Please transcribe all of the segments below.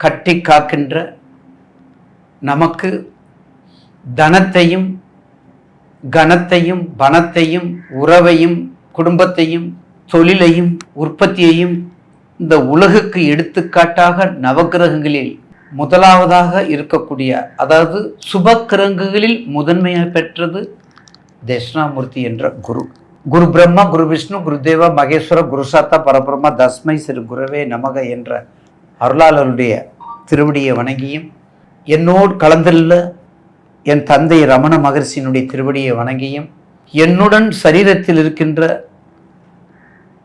கட்டி காக்கின்ற நமக்கு தனத்தையும் கனத்தையும் பணத்தையும் உறவையும் குடும்பத்தையும் தொழிலையும் உற்பத்தியையும் இந்த உலகுக்கு எடுத்துக்காட்டாக நவக்கிரகங்களில் முதலாவதாக இருக்கக்கூடிய அதாவது சுபக்கிரங்குகளில் முதன்மையாக பெற்றது தட்சிணாமூர்த்தி என்ற குரு. குரு பிரம்மா குரு விஷ்ணு குருதேவா மகேஸ்வர குருசாத்தா பரபிரம்மா தஸ்மை சிறு குருவே நமக என்ற அருளாளருடைய திருவடியை வணங்கியும் என்னோடு கலந்துள்ள என் தந்தை ரமண மகர்ஷியினுடைய திருவடியை வணங்கியும் என்னுடன் சரீரத்தில் இருக்கின்ற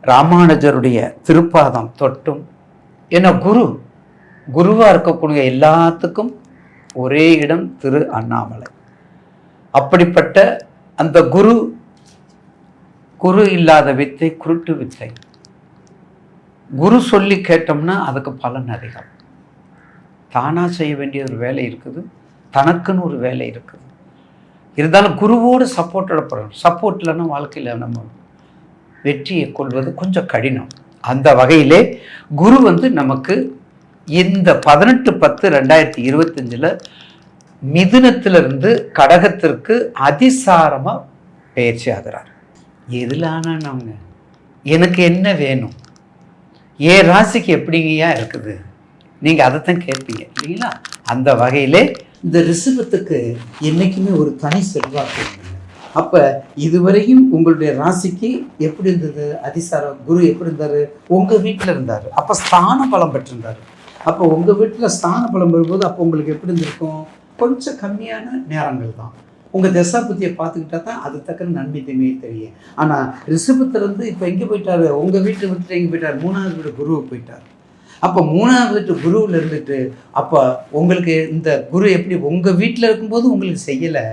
ராமானுஜருடைய திருப்பாதம் தொட்டும் என குரு குருவாக இருக்கக்கூடிய எல்லாத்துக்கும் ஒரே இடம் திரு அண்ணாமலை. அப்படிப்பட்ட அந்த குரு குரு இல்லாத வித்தை குருட்டு வித்தை. குரு சொல்லி கேட்டோம்னா அதுக்கு பலன் அதிகம். தானாக செய்ய வேண்டிய ஒரு வேலை இருக்குது. தனக்குன்னு ஒரு வேலை இருக்குது. இருந்தாலும் குருவோடு சப்போர்ட்டோட போகிறோம் சப்போர்ட் இல்லைன்னா வாழ்க்கையில் நம்ம வெற்றியை கொள்வது கொஞ்சம் கடினம். அந்த வகையிலே குரு வந்து நமக்கு இந்த பதினெட்டு பத்து ரெண்டாயிரத்தி இருபத்தஞ்சில் மிதுனத்திலிருந்து கடகத்திற்கு அதிசாரமாக பயிற்சி ஆகிறார். எதிலான நாங்கள் எனக்கு என்ன வேணும்? ஏன் ராசிக்கு எப்படிங்கய்யா இருக்குது? நீங்கள் அதைத்தான் கேட்பீங்க இல்லைங்களா? அந்த வகையிலே இந்த ரிஷபத்துக்கு என்றைக்குமே ஒரு தனி செல்வாக்கு அப்போ இதுவரையும் உங்களுடைய ராசிக்கு எப்படி இருந்தது? அதிசாரம் குரு எப்படி இருந்தார்? உங்கள் வீட்டில் இருந்தார். அப்போ ஸ்தான பலம் பெற்றிருந்தார். அப்போ உங்கள் வீட்டில் ஸ்தான பலம் வரும்போது அப்போ உங்களுக்கு எப்படி இருந்திருக்கும்? கொஞ்சம் கம்மியான நேரங்கள் தான். உங்கள் தசாபுத்தியை பார்த்துக்கிட்டா தான் அது தக்கன நன்மை தீமையை தெரியும் ஆனால் ரிஷபத்திலேருந்து இப்போ எங்கே போயிட்டாரு? உங்கள் வீட்டை விட்டுட்டு எங்கே போயிட்டார்? மூணாவது வீடு குருவை போயிட்டார். அப்போ மூணாவது வீட்டு குருவில் இருந்துட்டு அப்போ உங்களுக்கு இந்த குரு எப்படி உங்கள் வீட்டில் இருக்கும்போது உங்களுக்கு செய்யலை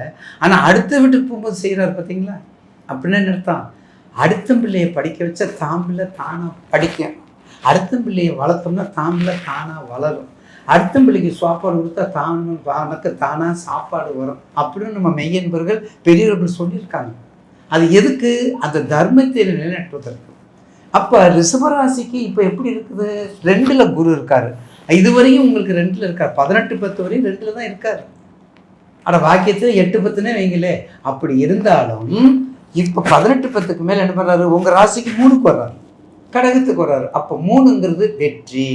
ஆனால் அடுத்த வீட்டுக்கு போகும்போது செய்கிறாரு பார்த்தீங்களா அப்படின்னு என்ன அடுத்த பிள்ளையை படிக்க வச்சா தாம் பிள்ளை தானாக படிக்கும். அடுத்த பிள்ளையை வளர்த்தோம்னா தாம் பிள்ளை தானாக வளரும். அடுத்த பிள்ளைக்கு சாப்பாடு கொடுத்தா தானும் தானுக்கு தானாக சாப்பாடு வரும். அப்படின்னு நம்ம மெய்யன்பர்கள் பெரியவர்கள் சொல்லியிருக்காங்க. அது எதுக்கு? அந்த தர்மத்தை நிலைநாட்டுவதற்கு. அப்போ ரிஷபராசிக்கு இப்போ எப்படி இருக்குது? ரெண்டில் குரு இருக்கார். இதுவரையும் உங்களுக்கு ரெண்டில் இருக்கார். பதினெட்டு பத்து வரையும் ரெண்டில் தான் இருக்கார். ஆனால் வாக்கியத்தில் எட்டு பத்துனே வைங்களே. அப்படி இருந்தாலும் இப்போ பதினெட்டு பத்துக்கு மேலே என்ன பண்ணுறாரு உங்கள் ராசிக்கு மூணுக்கு வர்றாரு. கடகத்துக்கு வர்றாரு. அப்போ மூணுங்கிறது வெற்றி.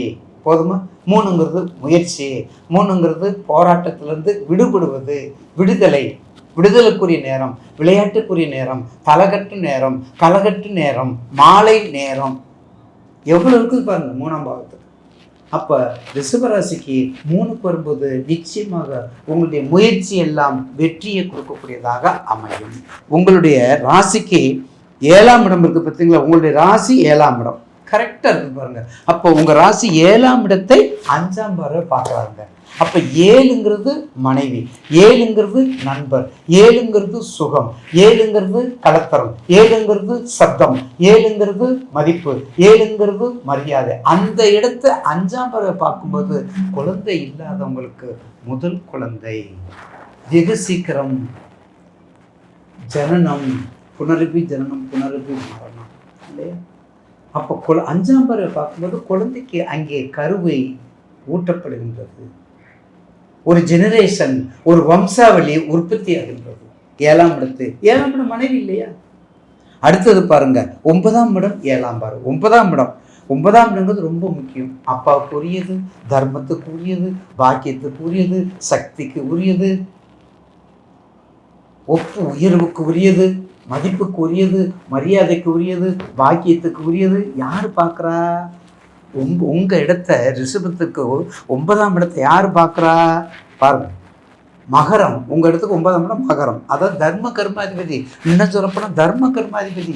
போதுமா? மூணுங்கிறது முயற்சி. மூணுங்கிறது போராட்டத்திலேருந்து விடுபடுவது. விடுதலை. விடுதலுக்குரிய நேரம். விளையாட்டுக்குரிய நேரம். தலகட்டு நேரம். கலகட்டு நேரம். மாலை நேரம். எவ்வளோ இருக்குது பாருங்க மூணாம் பாவத்துக்கு அப்போ ரிஷபராசிக்கு மூணுக்கு வரும்போது நிச்சயமாக உங்களுடைய முயற்சி எல்லாம் வெற்றியை கொடுக்கக்கூடியதாக அமையும். உங்களுடைய ராசிக்கு ஏழாம் இடம் இருக்குது பார்த்தீங்களா? உங்களுடைய ராசி ஏழாம் இடம். கரெக்டாக இருக்கு பாருங்க. அப்போ உங்கள் ராசி ஏழாம் இடத்தை அஞ்சாம் பார்வை பார்க்குறாங்க. அப்போ ஏழுங்கிறது மனைவி ஏழுங்கிறது நண்பர் ஏழுங்கிறது சுகம் ஏழுங்கிறது கலத்தரம் ஏழுங்கிறது சப்தம் ஏழுங்கிறது மதிப்பு ஏழுங்கிறது மரியாதை. அந்த இடத்தை அஞ்சாம் பறவை பார்க்கும்போது குழந்தை இல்லாதவங்களுக்கு முதல் குழந்தை. வெகு சீக்கிரம் ஜனனம் புனரபி ஜனனம் புனரபி மரணம் இல்லையா? அப்போ குழ அஞ்சாம் பறவை பார்க்கும்போது குழந்தைக்கு அங்கே கருவை ஊட்டப்படுகின்றது. ஒரு ஜெனரேஷன் ஒரு வம்சாவளி உற்பத்தி ஆகின்றது. ஏழாம் இடத்து. ஏழாம் இடம் மனைவி இல்லையா? அடுத்தது பாருங்க ஒன்பதாம் இடம் ஏழாம் பாரு ஒன்பதாம் இடம். ஒன்பதாம் இடங்கிறது ரொம்ப முக்கியம். அப்பாவுக்கு உரியது தர்மத்துக்கு உரியது பாக்கியத்துக்கு உரியது சக்திக்கு உரியது ஒப்பு உயர்வுக்கு உரியது. மதிப்புக்கு உரியது மரியாதைக்கு உரியது பாக்கியத்துக்கு உரியது யார் பார்க்குறா உங்க உங்கள் இடத்த ரிஷபத்துக்கு ஒன்பதாம் இடத்தை யார் பார்க்குறா பாருங்க. மகரம் உங்கள் இடத்துக்கு ஒன்பதாம் இடம் மகரம். அதான் தர்ம கர்மாதிபதி. இன்னும் சொல்லப்போனால் தர்ம கர்மாதிபதி.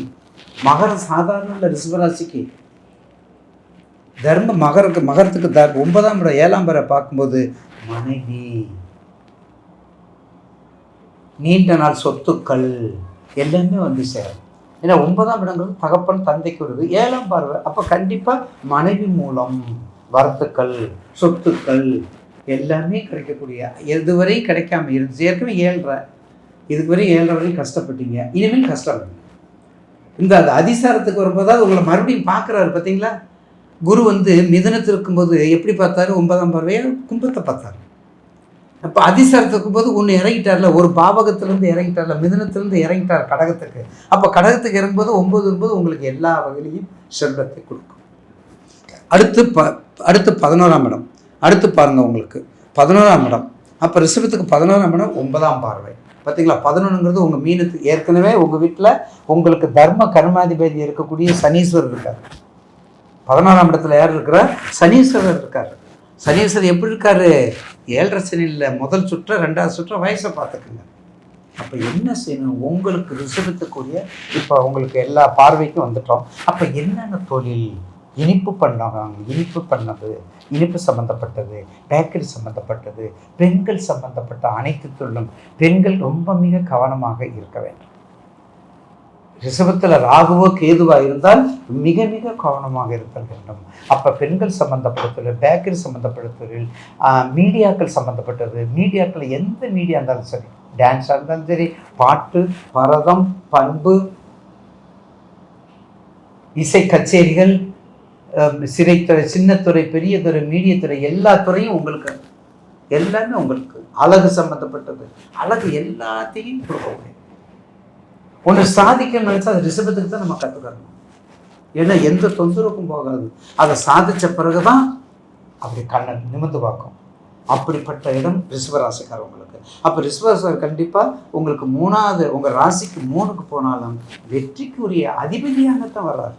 மகரம் சாதாரண இல்லை ரிஷபராசிக்கு. தர்ம மகருக்கு மகரத்துக்கு த ஒன்பதாம் இடம் ஏழாம் வரை பார்க்கும்போது மனைவி. நீண்ட நாள் சொத்துக்கள். எல்லாமே வந்து சேரும். ஏன்னா ஒன்பதாம் இடங்கள் தகப்பன் தந்தைக்கு வருது ஏழாம் பார்வை அப்போ கண்டிப்பாக மனைவி மூலம் வரத்துக்கள் சொத்துக்கள் எல்லாமே கிடைக்கக்கூடிய எதுவரை கிடைக்காம இருந்துச்சு. ஏற்கனவே ஏழ்ரை இதுக்கு வரையும் ஏழரை வரையும் கஷ்டப்பட்டீங்க. இனிமேல் கஷ்டம். இந்த அது அதிசாரத்துக்கு வரும்போதாவது உங்களை மறுபடியும் பார்க்குறாரு பார்த்தீங்களா? குரு வந்து மிதனத்தில் இருக்கும்போது எப்படி பார்த்தாரு? ஒன்பதாம் பார்வையை? கும்பத்தை பார்த்தாரு. இப்போ அதிசாரத்துக்கு போது ஒன்று இறங்கிட்டார்ல ஒரு பாவகத்திலேருந்து இறங்கிட்டார்ல மிதனத்திலேருந்து இறங்கிட்டார் கடகத்துக்கு. அப்போ கடகத்துக்கு இறங்கும்போது ஒன்பது ஒன்பது உங்களுக்கு எல்லா வகையிலையும் செல்வத்தை கொடுக்கும். அடுத்து ப அடுத்து பதினோராம் இடம். அடுத்து பாருங்கள் உங்களுக்கு. பதினோராம் இடம். அப்போ ரிஷபத்துக்கு பதினோராம் இடம் ஒன்பதாம் பார்வை. பார்த்தீங்களா பதினொன்றுங்கிறது உங்கள் மீனத்துக்கு ஏற்கனவே உங்கள் வீட்டில் உங்களுக்கு தர்ம கர்மாதிபதி இருக்கக்கூடிய சனீஸ்வரர் இருக்கார். பதினோராம் இடத்துல யார் இருக்கிறார்? சனீஸ்வரர் இருக்கார். சனீஸ்வரர் எப்படி இருக்காரு? ஏழரை சனியில் முதல் சுற்ற ரெண்டாவது சுற்ற வயசை பார்த்துக்குங்க. அப்போ என்ன செய்யணும்? உங்களுக்கு ரிசபத்துக்குரிய இப்போ உங்களுக்கு எல்லா பார்வைக்கும் வந்துட்டோம். அப்போ என்னென்ன தொழில்? இனிப்பு பண்ணாங்க இனிப்பு பண்ணது இனிப்பு சம்மந்தப்பட்டது பேக்கரி சம்மந்தப்பட்டது பெண்கள் சம்மந்தப்பட்ட அனைத்து தொழிலும் பெண்கள் ரொம்ப மிக கவனமாக இருக்க வேண்டும். ரிஷபத்தில் ராகுவோ கேதுவா இருந்தால் மிக மிக கவனமாக இருத்தல் வேண்டும். அப்போ பெண்கள் சம்மந்தப்பட்ட பேக்கரி சம்மந்தப்பட்ட மீடியாக்கள் சம்மந்தப்பட்டது மீடியாக்கள் எந்த மீடியா இருந்தாலும் சரி டான்ஸாக இருந்தாலும் சரி பாட்டு பரதம் பண்பு இசை கச்சேரிகள் சிறைத்துறை சின்னத்துறை பெரியதுறை மீடியத்துறை எல்லா துறையும் உங்களுக்கு எல்லாமே உங்களுக்கு அழகு சம்மந்தப்பட்டது அழகு எல்லாத்தையும் கொடுக்க முடியும் ஒன்று சாதிக்கணும்னு நினச்சா அது ரிஷபத்துக்கு தான் நம்ம கற்றுக்கணும் ஏன்னா எந்த தொந்தரவுக்கும் போகாது. அதை சாதித்த பிறகு தான் அப்படி கண்ணை நிமிர்ந்து பார்க்கும். அப்படிப்பட்ட இடம் ரிஷபராசிக்காரவங்களுக்கு அப்போ ரிஷபராசிக்கார் கண்டிப்பாக உங்களுக்கு மூணாவது உங்கள் ராசிக்கு மூணுக்கு போனாலும் வெற்றிக்குரிய அதிபதியாகத்தான் வர்றாரு.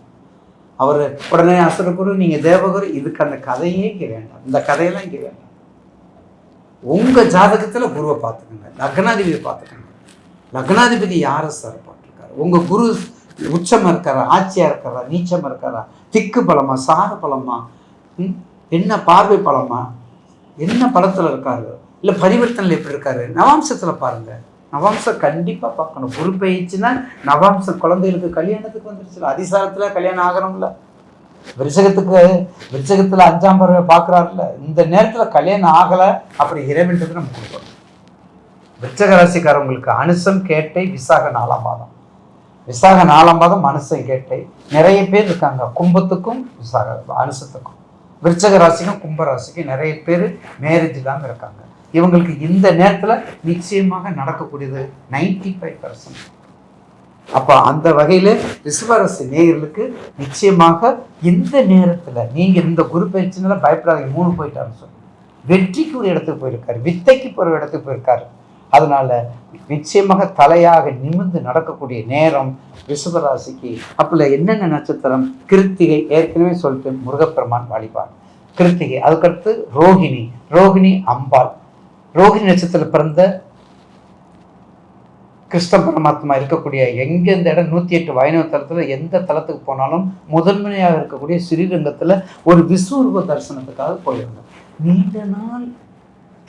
அவர் உடனே அசுரகுரு நீங்கள் தேவகுரு இதுக்கு அந்த கதையே இங்கே வேண்டாம். இந்த கதையெல்லாம் இங்கே வேண்டாம். உங்கள் ஜாதகத்தில் குருவை பார்த்துக்கோங்க. லக்னாதிபதியை பார்த்துக்கோங்க. லக்னாதிபதி யாரை சார் உங்கள் குரு உச்சமாக இருக்கிறா ஆட்சியாக இருக்கிறா நீச்சமாக இருக்கிறா திக்கு பலமா? சார பலமா? என்ன பார்வை பலமா? என்ன படத்தில் இருக்காரு? இல்லை பரிவர்த்தனில் எப்படி இருக்காரு? நவாம்சத்தில் பாருங்கள் நவாம்சம் கண்டிப்பாக பார்க்கணும். குரு பயிற்சினா நவாம்சம் குழந்தைகளுக்கு கல்யாணத்துக்கு வந்துருச்சு அதிசாரத்தில் கல்யாணம் ஆகணும்ல. விருஷகத்துக்கு விருஷகத்தில் அஞ்சாம் பறவை பார்க்குறாருல்ல இந்த நேரத்தில் கல்யாணம் ஆகலை அப்படி இறைவன்றது நம்ம கொடுக்கணும். விருச்சக ராசிக்காரவங்களுக்கு அனுசம் கேட்டை விசாக நாலாம் பாதம். விசாக நாலாம் பாதம் மனுஷன் கேட்டை. நிறைய பேர் இருக்காங்க. கும்பத்துக்கும் விசாக அனுசத்துக்கும். விருச்சக ராசிக்கும் கும்ப ராசிக்கும் நிறைய பேர் மேரேஜ் இல்லாமல் இருக்காங்க. இவங்களுக்கு இந்த நேரத்தில் நிச்சயமாக நடக்கக்கூடியது நைன்டி ஃபைவ் பர்சன்ட் அப்போ அந்த வகையில் ரிஷபராசி நேயர்களுக்கு நிச்சயமாக இந்த நேரத்தில் நீங்கள் இந்த குரு பயிற்சினால பயப்படாதீங்க. மூணு போயிட்டாருன்னு சொல்லி வெற்றிக்கு ஒரு இடத்துக்கு போயிருக்காரு. வித்தைக்கு போகிற இடத்துக்கு போயிருக்காரு. அதனால நிச்சயமாக தலையாக நிமிர்ந்து நடக்கக்கூடிய நேரம் ரிஷபராசிக்கு அப்பல என்னென்ன நட்சத்திரம்? கிருத்திகை ஏற்கனவே சொல்லிட்டு முருகப்பெருமான் வழிபார் கிருத்திகை அதுக்கடுத்து ரோகிணி ரோகிணி அம்பாள். ரோகிணி நட்சத்திரத்தில் பிறந்த கிருஷ்ண பரமாத்மா இருக்கக்கூடிய எங்கெந்த இடம்? நூற்றி எட்டு வைணவ தலத்தில் எந்த தலத்துக்கு போனாலும் முதன்மையாக இருக்கக்கூடிய ஸ்ரீரங்கத்தில் ஒரு விஸ்வரூப தரிசனத்துக்காக போயிருந்தோம் நீண்ட நாள்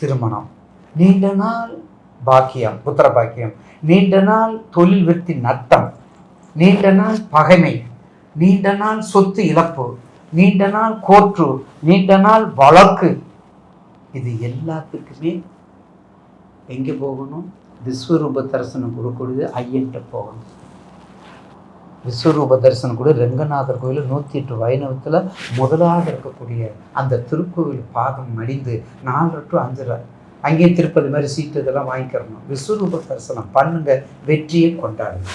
திருமணம். நீண்ட நாள் பாக்கியம் புத்திர பாக்கியம். நீண்ட நாள் தொழில் விருத்தி நட்டம் நீண்ட நாள் பகைமை நீண்ட நாள் சொத்து இழப்பு நீண்ட நாள் கோற்று நீண்ட நாள் வழக்கு. இது எல்லாத்துக்குமே எங்கே போகணும்? விஸ்வரூப தரிசனம் கொடுக்கக்கூடியது ஐயன்ட்ட போகணும். விஸ்வரூப தரிசனம் கூட ரெங்கநாதர் கோயில் நூற்றி எட்டு வைணவத்தில் முதலாக இருக்கக்கூடிய அந்த திருக்கோவில் பாதம் மடிந்து நாலு டு அஞ்சரை அங்கேயே திருப்பதி மாதிரி சீட்டு இதெல்லாம் வாங்கிக்கிறணும். விஸ்வரூப தரிசனம் பண்ணுங்க. வெற்றியை கொண்டாடுங்க.